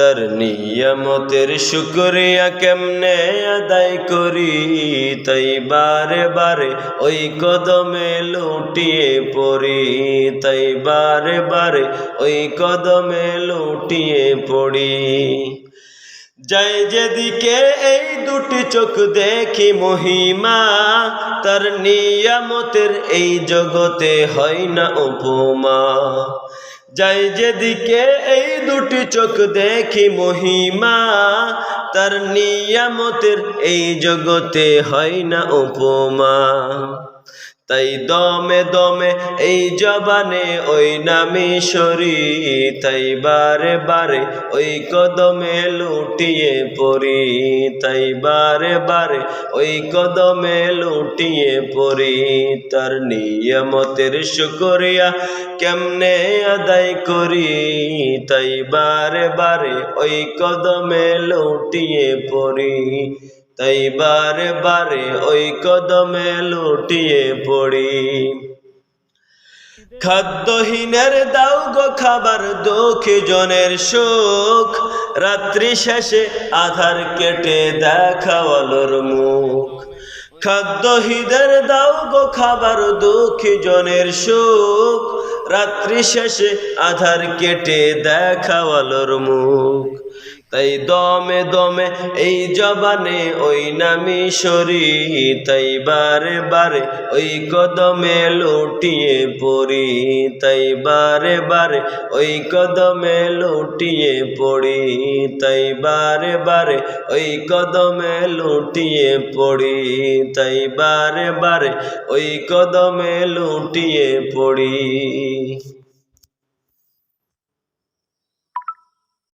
তার নিয়ামতের শুক্রিয়া কেমনে আদায় করি? তাই বারে বারে ওই কদমে লুটিয়ে পড়ি। তাই বারে বারে ওই কদমে লুটিয়ে পড়ি। যাই যেদিকে এই দুটি চোখ দেখি মহিমা, তার নিয়ামতের এই জগতে হয় না উপমা। যাই যেদিকে এই দুটি চোখ দেখি মহিমা তার নিয়ামতের এই জগতে হয় না উপমা। তাই দমে দমে এই জবানে ওই নামে সরি, তাই বারে বারে ওই কদমে লুটিয়ে পড়ি, তাই বারে বারে ওই কদমে লুটিয়ে পড়ি। তার নিয়মতের শুকরিয়া কেমনে আদায় করি, তাই বারে বারে ওই কদমে লুটিয়ে পড়ি। তাই বারে বারে ওই কদমে লুটিয়ে পড়ি। খাদ্যহীনের দাও গো খাবার, দুঃখী জনের সুখ। রাত্রি শেষে আধার কেটে দেখাওয়ালোর মুখ। খাদ্যহীদের দাও গো খাবার, দুঃখী জনের সুখ। রাত্রি শেষে আধার কেটে দেখাওয়ালোর মুখ। তাই দমে দমে এই জবানে ওই নামি সরি, তাই বারে বারে ওই কদমে লুটিয়ে পড়ি, তাই বারে বারে ওই কদমে লুটিয়ে পড়ি, তাই বারে বারে ওই কদমে লুটিয়ে পড়ি, তাই বারে বারে ওই কদমে লুটিয়ে পড়ি।